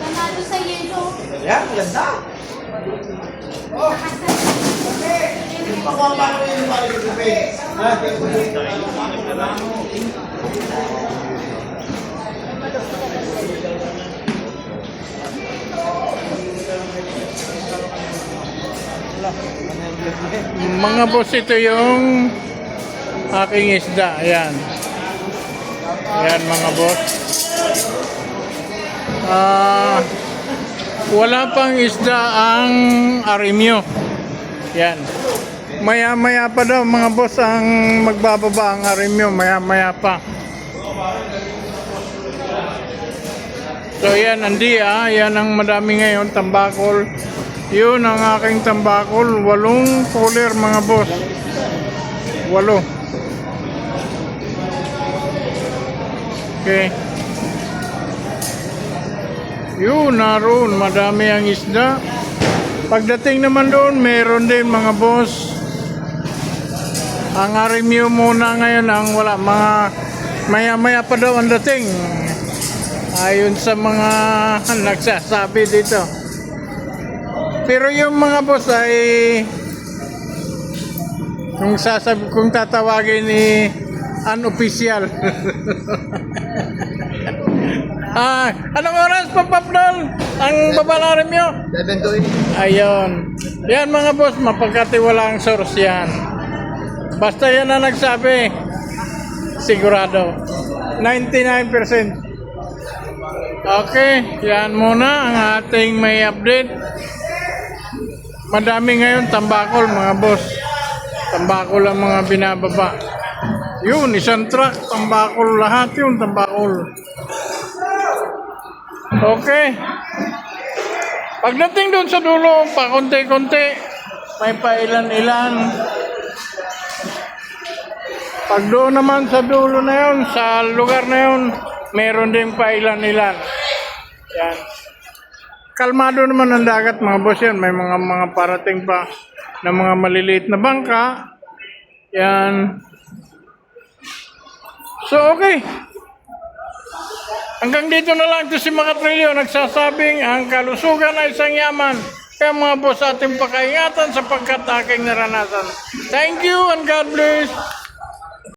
Nanalo sa yelo. Yan, ganda. Pakuha pa ko yung mga libre. Ha? Mga boss, ito yung aking isda. Ayan. Ayan mga boss. Ah, wala pang isda ang arimyo. Yan. Maya-maya pa daw mga boss ang magbababa ang arimyo. Maya-maya pa. So yan, andi ah. Yan ang madami ngayon, tambakol. Yun ang aking tambakol. Walong cooler mga boss. Walo. Okay. Yun, naroon. Madami ang isda. Pagdating naman doon, meron din mga boss. Ang arimyo muna ngayon ang wala. Mga maya-maya pa daw ang dating. Ayon sa mga nagsasabi dito. Pero yung mga boss ay kung sasabi kung tatawagin ni unofficial. ah, anong oras pa Papdol? Ang babalarin nyo? 7 Ayun. Yan mga boss, mapagkatiwala ang source yan. Basta yan na nagsabi, sigurado. 99%. Okay, yan muna ang ating may update. Madami ngayon tambakol mga boss. Tambakol ang mga binababa. Yun, isang truck, tambakol lahat yun, tambakol. Okay. Pagdating doon sa dulo, pa konti-konti, may pailan-ilan. Pag doon naman sa dulo na yun, sa lugar na yun, meron din pailan-ilan. Yan. Kalmado naman ang dagat mga boss yan. May mga mga parating pa na mga maliliit na bangka. Yan. So okay. Hanggang dito na lang ito si mga trilyo nagsasabing ang kalusugan ay isang yaman. Kaya mga boss ating pakaingatan sapagkat aking naranasan. Thank you and God bless.